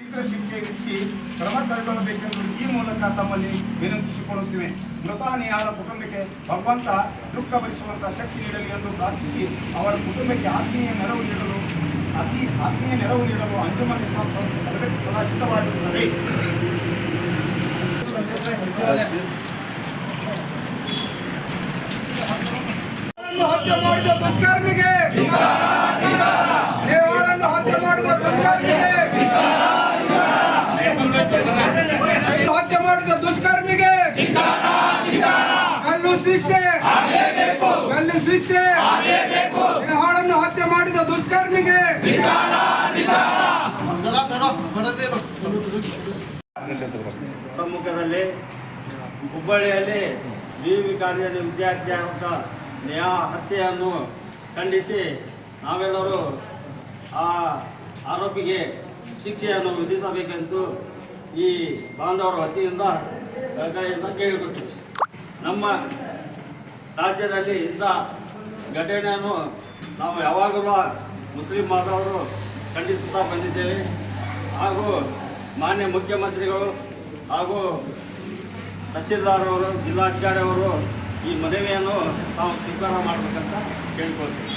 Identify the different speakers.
Speaker 1: ಶೀಘ್ರ ಶಿಕ್ಷೆ ವಿಧಿಸಿ ಕ್ರಮ ಕೈಗೊಳ್ಳಬೇಕೆಂದು ಈ ಮೂಲಕ ತಮ್ಮಲ್ಲಿ ವಿನಂತಿಸಿಕೊಳ್ಳುತ್ತಿವೆ. ವಿನಂತಿಸಿಕೊಳ್ಳುತ್ತೇವೆ ಮೃತಾನಿಯಾದ ಕುಟುಂಬಕ್ಕೆ ಭಗವಂತ ದುಃಖ ಭರಿಸುವಂತಹ ಶಕ್ತಿ ನೀಡಲಿ ಎಂದು ಪ್ರಾರ್ಥಿಸಿ ಅವರ ಕುಟುಂಬಕ್ಕೆ ಆತ್ಮೀಯ ನೆರವು ನೀಡಲು, ಅತಿ ಆತ್ಮೀಯ ನೆರವು ನೀಡಲು ಅಂಜುಮನ್ ಇಸ್ಲಾಂ ಸಂಸ್ಥೆ ಸದಾ ಸಿದ್ಧವಾಗಿರುತ್ತದೆ.
Speaker 2: ಹತ್ಯೆ ಮಾಡಿದ ದುಷ್ಕರ್ಮಿಗೆ ನೇವಾಳನ್ನು ಹತ್ಯೆ ಮಾಡಿದ ದುಷ್ಕರ್ಮಿಗೆ ಹತ್ಯೆ ಮಾಡಿದ ದುಷ್ಕರ್ಮಿಗೆ ಗಲ್ಲು ಶಿಕ್ಷೆ. ಗಲ್ಲು ಶಿಕ್ಷೆ. ನೇಹಾಳನ್ನು ಹತ್ಯೆ ಮಾಡಿದ ದುಷ್ಕರ್ಮಿಗೆ.
Speaker 3: ಸಮ್ಮುಖದಲ್ಲಿ ಹುಬ್ಬಳ್ಳಿಯಲ್ಲಿ ವಿವಿ ವಿ ವಿದ್ಯಾರ್ಥಿ ಆದ ನ್ಯಾಯ ಹತ್ಯೆಯನ್ನು ಖಂಡಿಸಿ ನಾವೆಲ್ಲರೂ ಆ ಆರೋಪಿಗೆ ಶಿಕ್ಷೆಯನ್ನು ವಿಧಿಸಬೇಕೆಂದು ಈ ಬಾಂಧವರ ವತಿಯಿಂದ ಕೇಳಿಕೊಳ್ತೀವಿ ನಮ್ಮ ರಾಜ್ಯದಲ್ಲಿ ಇಂಥ ಘಟನೆಯನ್ನು ನಾವು ಯಾವಾಗಲೂ ಮುಸ್ಲಿಂ ಬಾಂಧವರು ಖಂಡಿಸುತ್ತಾ ಬಂದಿದ್ದೇವೆ. ಹಾಗೂ ಮಾನ್ಯ ಮುಖ್ಯಮಂತ್ರಿಗಳು ಹಾಗೂ ತಹಸೀಲ್ದಾರ್ ಅವರು ಜಿಲ್ಲಾಧಿಕಾರಿಯವರು ಈ ಮನವಿಯನ್ನು ತಾವು ಸ್ವೀಕಾರ ಮಾಡಬೇಕಂತ ಕೇಳ್ಕೊಳ್ತೀವಿ.